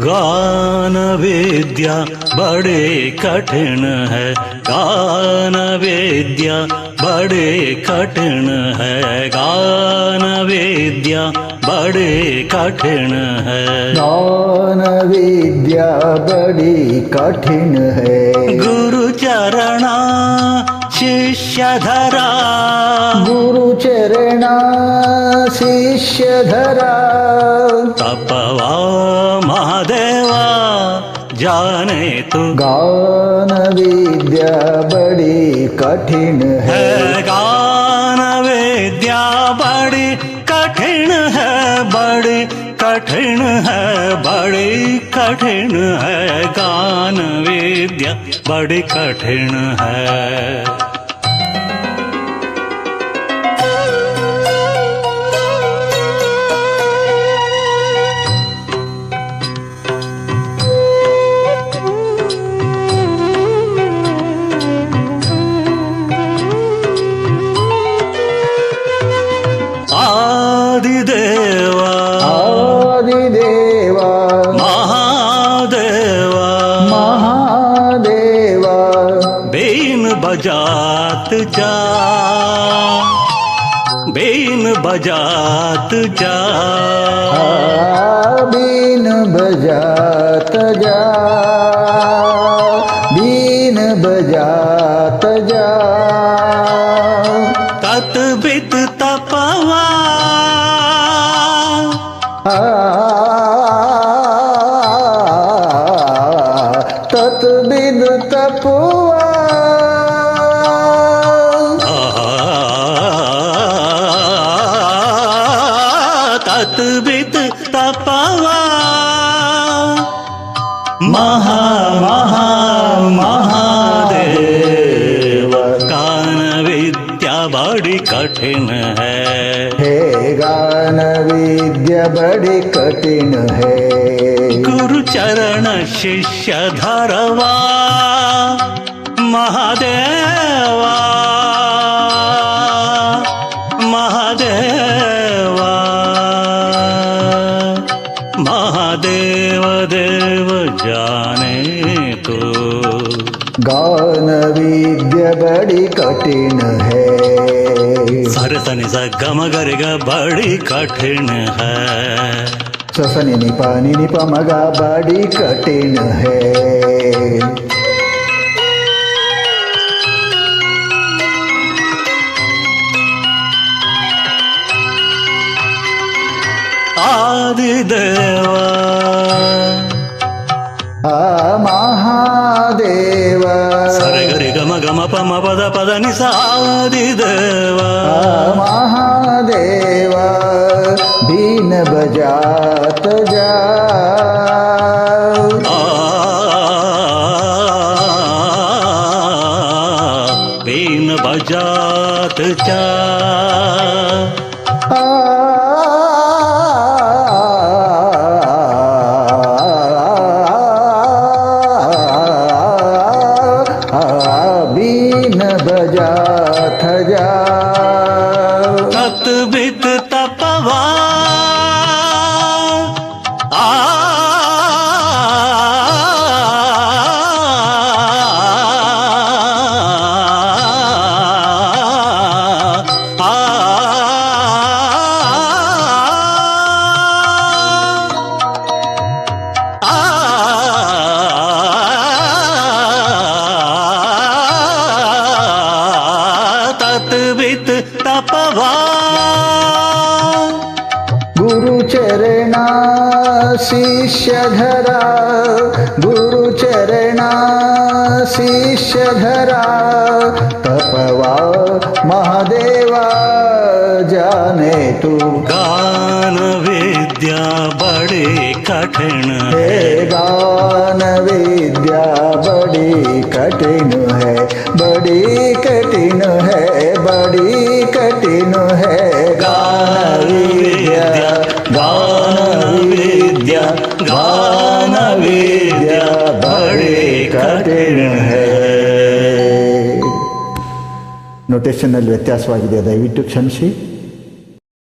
गान विद्या बड़े कठिन है। गान विद्या बड़े कठिन है। गान विद्या बड़े कठिन है। गान विद्या बड़ी कठिन है। गुरु चरणा शिष्य धरा गुरु चरणा शिष्य धरा तपवा महादेवा जाने तू। गान विद्या बड़ी कठिन है। है गान विद्या बड़ी कठिन है बड़ी कठिन है बड़ी कठिन है। गान विद्या बड़ी कठिन है। बजात जा बेन बजात जा। बित तपवा महा महा महादेव कान विद्या बड़ी कठिन है। हे गान विद्या बड़ी कठिन है। गुरु चरण शिष्य धरवा। महादेवा गान विद्या बड़ी कठिन है। सरसनि स गम गरिग बड़ी कठिन है। ससनि निपा निप मगा बड़ी कठिन है। आदिदेवा आ ಮಹಾದೇವ ಸರಗರಿ ಗಮ ಗಮ ಪಮ ಪದ ಪದ ನಿಸಾದಿ ದೇವ ಮಹಾದೇವ ದೀನ ಬಜಾತ ಜಾ ಬೇನ ಬಜಾತ ಚಾ बित तपवा तपवा गुरु चरणा शिष्य धरा गुरु चरणा शिष्य धरा तपवा महादेवा जाने तू। गान विद्या बड़ी कठिन है गान विद्या बड़ी कठिन है बड़ी कठिन है बड़ी ನೋಟೇಷನ್ನಲ್ಲಿ ವ್ಯತ್ಯಾಸವಾಗಿದೆ. ದಯವಿಟ್ಟು ಕ್ಷಮಿಸಿ.